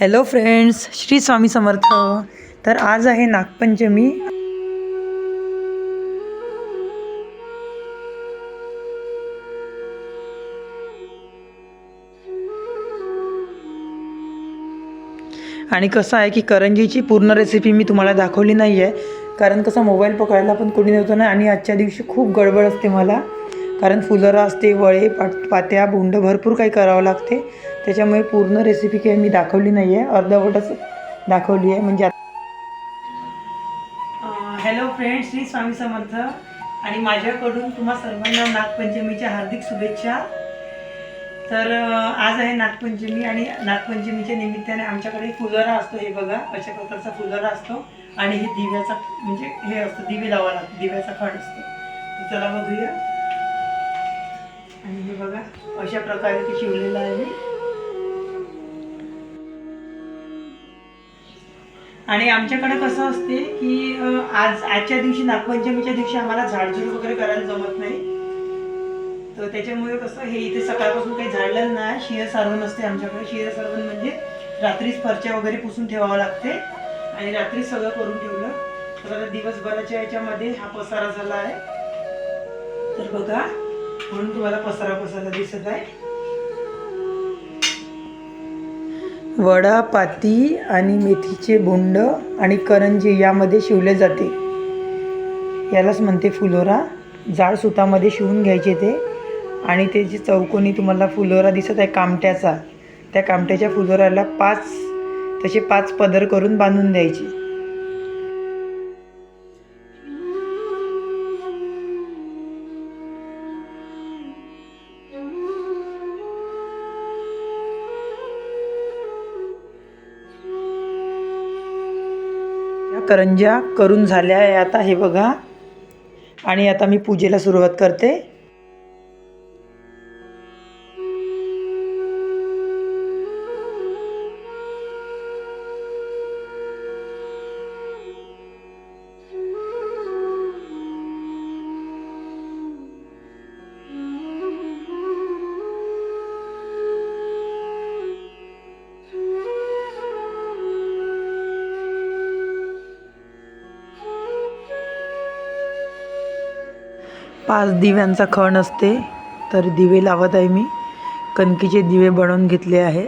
Hello friends Shri Swami Samarth. तर आज आहे नागपंचमी. आणि कसं आहे की करंजीची पूर्ण रेसिपी मी तुम्हाला दाखवली नाही आहे कारण कसं मोबाईल पकडायला पण कोणी नव्हतं ना आणि आजच्या दिवशी खूप गडबड असते मला. कारण फुलरा असते वळे पाट पात्या बोंड भरपूर काही करावं लागते. त्याच्यामुळे पूर्ण रेसिपी काही मी दाखवली नाही आहे अर्धवटच दाखवली आहे. म्हणजे हॅलो फ्रेंड्स श्री स्वामी समर्थ. आणि माझ्याकडून तुम्हा सर्वांना नागपंचमीच्या हार्दिक शुभेच्छा. तर आज आहे नागपंचमी आणि नागपंचमीच्या निमित्ताने आमच्याकडे फुलरा असतो हे बघा. अशा प्रकारचा फुलरा असतो आणि हे दिव्याचा म्हणजे हे असतं दिवे लावा लागतो दिव्याचा खड असतो. तर चला बघूया. आणि हे बघा अशा प्रकारे ते शिवलेलं आहे. आणि आमच्याकडे कसं असते की आज आजच्या दिवशी नागपंचमीच्या दिवशी आम्हाला झाडझूड वगैरे करायला जमत नाही. तर त्याच्यामुळे कसं हे इथे सकाळपासून काही झाडलं नाही. शिर सारवण असते आमच्याकडे. शिर सारवण म्हणजे रात्रीच फरच्या वगैरे पुसून ठेवावं लागते. आणि रात्रीच सगळं करून ठेवलं. तर आता दिवसभराच्या याच्यामध्ये हा पसारा झाला आहे. तर बघा म्हणून तुम्हाला पसरा पसरा दिसत आहे. वडा पाती आणि मेथीचे बोंड आणि करंजी यामध्ये शिवले जाते. यालाच म्हणते फुलोरा. जाड सुतामध्ये शिवून घ्यायचे ते. आणि ते जे चौकोनी तुम्हाला फुलोरा दिसत आहे कामट्याचा त्या कामट्याच्या फुलोऱ्याला पाच तसे पाच पदर करून बांधून द्यायचे. करंज्या करून झाल्या आहे. आता हे बघा. आणि आता मी पूजेला सुरुवात करते. पाच दिव्यांचा खण असते तर दिवे लावत आहे मी. कणकीचे दिवे बनवून घेतले आहे.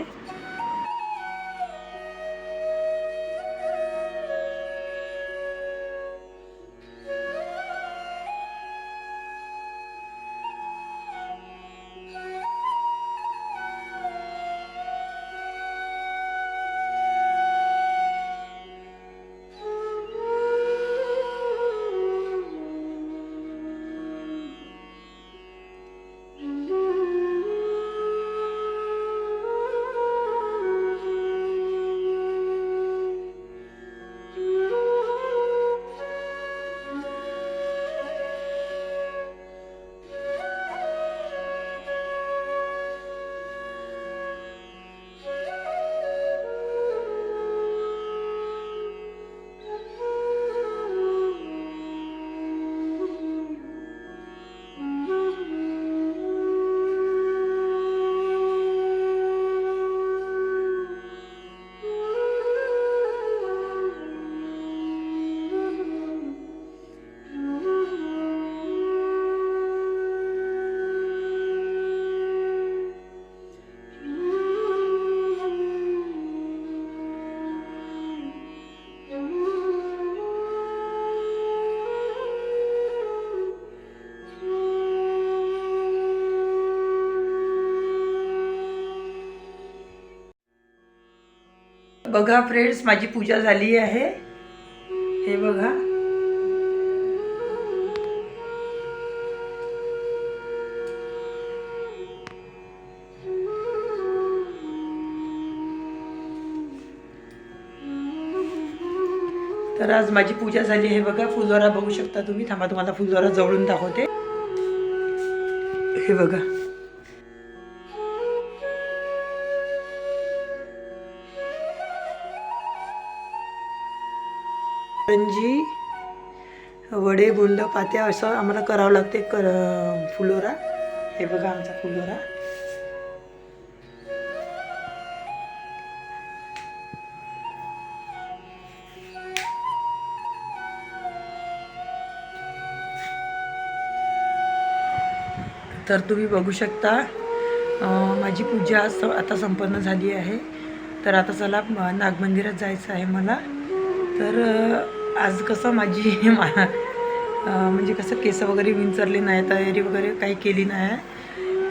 बघा फ्रेंड्स माझी पूजा झाली आहे. हे बघा. तर आज माझी पूजा झाली हे बघा. फुलोरा बघू शकता तुम्ही. थांबा तुम्हाला फुलोरा जवळून दाखवते. हे बघा. करंजी वडे गुंड पात्या असं आम्हाला करावं लागते कर फुलोरा. हे बघा आमचा फुलोरा. तर तुम्ही बघू शकता माझी पूजा आता संपन्न झाली आहे. तर आता चला नागमंदिरात जायचं आहे मला. तर आज कसं माझी मा- म्हणजे कसं केस वगैरे विंचरले नाही तयारी वगैरे काही केली नाही.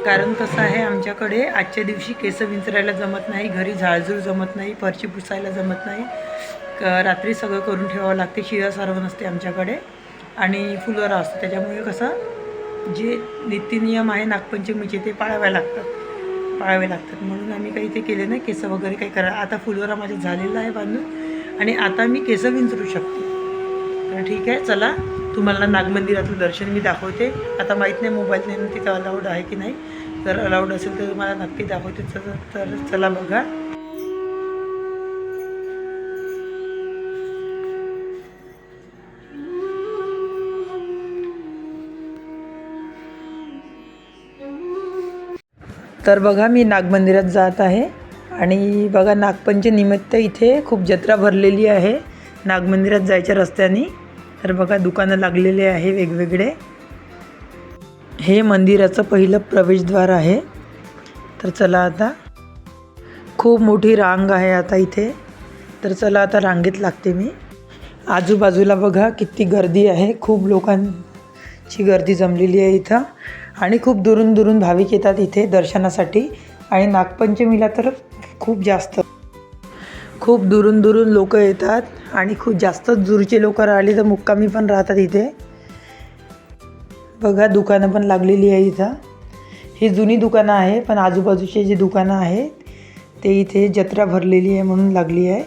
कारण कसं आहे आमच्याकडे आजच्या दिवशी केस विंचरायला जमत नाही घरी झाडझूड जमत नाही फरशी पुसायला जमत नाही. क- रात्री सगळं करून ठेवावं लागते शिळा सारवण असते आमच्याकडे. आणि फुलोरा असतो त्याच्यामुळे कसं जे नित्यनियम आहे नागपंचमीचे ते पाळावे लागतात. पाळावे लागतात. म्हणून आम्ही काही ते केले नाही केस वगैरे काही करा आता फुलवरा माझ्या झालेला आहे बांधून. आणि आता मी केस विंचरू शकते. तर ठीक आहे. चला तुम्हाला नागमंदिरातलं दर्शन मी दाखवते. आता माहीत नाही मोबाईल नेणं तिथं अलाउड आहे की नाही. जर अलाउड असेल तर तुम्हाला नक्की दाखवते. तर तर चला बघा. तर बघा मी नागमंदिरात जात आहे. आणि बघा नागपंचमीनिमित्त इथे खूप जत्रा भरलेली आहे. नागमंदिरात जायच्या रस्त्याने. तर बघा दुकानं लागलेले आहे वेगवेगळे. हे मंदिराचं पहिलं प्रवेशद्वार आहे. तर चला आता. खूप मोठी रांग आहे आता इथे. तर चला आता रांगेत लागते मी. आजूबाजूला बघा किती गर्दी आहे. खूप लोकांची गर्दी जमलेली आहे इथं. आणि खूप दुरून दुरून भाविक येतात इथे दर्शनासाठी. आणि नागपंचमीला तर खूप जास्त. खूप दुरून दुरून लोक येतात. आणि खूप जास्तच दूरचे लोक राहिले तर मुक्कामी पण राहतात इथे. बघा दुकानं पण लागलेली आहे इथं. ही जुनी दुकानं आहे पण आजूबाजूचे जे दुकानं आहेत ते इथे जत्रा भरलेली आहे म्हणून लागली आहे.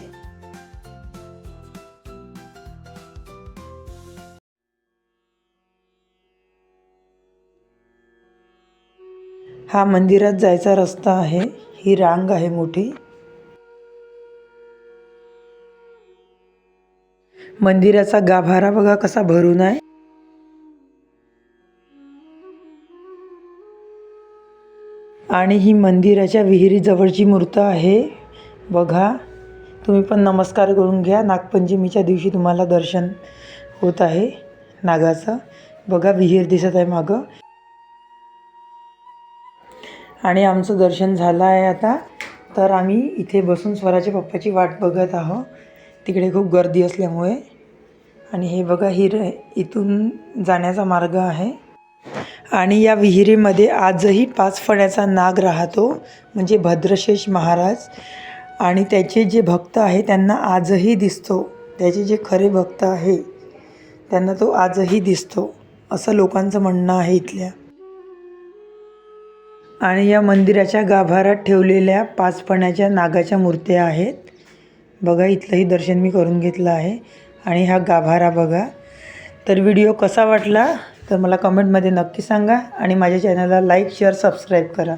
हा मंदिरात जायचा रस्ता आहे. ही रांग आहे मोठी. मंदिराचा गाभारा बघा कसा भरून आहे. आणि ही मंदिराच्या विहिरीजवळची मूर्त आहे. बघा. तुम्ही पण नमस्कार करून घ्या. नागपंचमीच्या दिवशी तुम्हाला दर्शन होत आहे नागाचं. बघा विहीर दिसत आहे मागं. आणि आमचं दर्शन झालं आहे आता. तर आम्ही इथे बसून स्वराच्या पप्पाची वाट बघत आहोत. तिकडे खूप गर्दी असल्यामुळे. आणि हे बघा हिर इथून जाण्याचा मार्ग आहे. आणि या विहिरीमध्ये आजही पाच फण्याचा नाग राहतो म्हणजे भद्रशेष महाराज. आणि त्याचे जे भक्त आहे त्यांना आजही दिसतो. त्याचे जे खरे भक्त आहे त्यांना तो आजही दिसतो असं लोकांचं म्हणणं आहे इथल्या. आणि या मंदिराच्या गाभाऱ्यात ठेवलेल्या पाचपणाच्या नागाच्या मूर्त्या आहेत. बघा इथलंही दर्शन मी करून घेतलं आहे आणि हा गाभारा बघा. तर व्हिडिओ कसा वाटला तर मला कमेंटमध्ये नक्की सांगा आणि माझ्या चॅनलला लाईक शेअर सबस्क्राईब करा.